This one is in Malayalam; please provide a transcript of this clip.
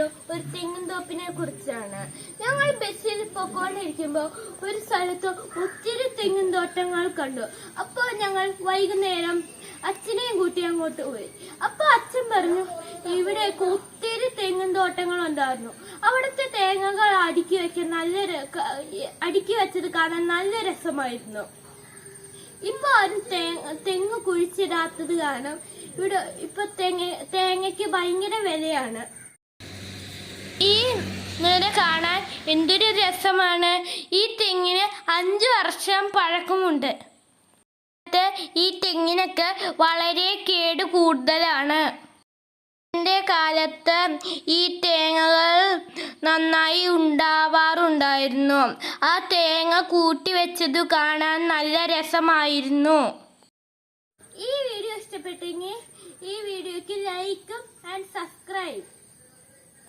വീഡിയോ ഒരു തെങ്ങും തോപ്പിനെ കുറിച്ചാണ്. ഞങ്ങൾ ബസ്സിൽ പൊക്കോണ്ടിരിക്കുമ്പോൾ ഒരു സ്ഥലത്ത് ഒത്തിരി തെങ്ങും തോട്ടങ്ങൾ കണ്ടു. അപ്പോൾ ഞങ്ങൾ വൈകുന്നേരം അച്ഛനെയും കൂട്ടി അങ്ങോട്ട് പോയി. അപ്പൊ അച്ഛൻ പറഞ്ഞു ഇവിടെ ഒത്തിരി തെങ്ങും തോട്ടങ്ങൾ ഉണ്ടായിരുന്നു. അവിടുത്തെ തേങ്ങകൾ അടുക്കി വെച്ച നല്ല അടുക്കി വെച്ചത് കാണാൻ നല്ല രസമായിരുന്നു. ഇപ്പൊ ആരും തേങ്ങ തെങ്ങ് കുഴിച്ചിടാത്തത് കാരണം ഇവിടെ ഇപ്പൊ തേങ്ങ തേങ്ങയ്ക്ക് ഭയങ്കര വിലയാണ്. ഈ നിര കാണാൻ എന്തൊരു രസമാണ്. ഈ തെങ്ങിന് അഞ്ച് വർഷം പഴക്കമുണ്ട്. ഈ തെങ്ങിനൊക്കെ വളരെ കേട് കൂടുതലാണ്. എന്റെ കാലത്ത് ഈ തേങ്ങകൾ നന്നായി ഉണ്ടാവാറുണ്ടായിരുന്നു. ആ തേങ്ങ കൂട്ടി വെച്ചത് കാണാൻ നല്ല രസമായിരുന്നു. ഈ വീഡിയോ ഇഷ്ടപ്പെട്ടെങ്കിൽ ഈ വീഡിയോക്ക് ലൈക്കും ആൻഡ് സബ്സ്ക്രൈബ്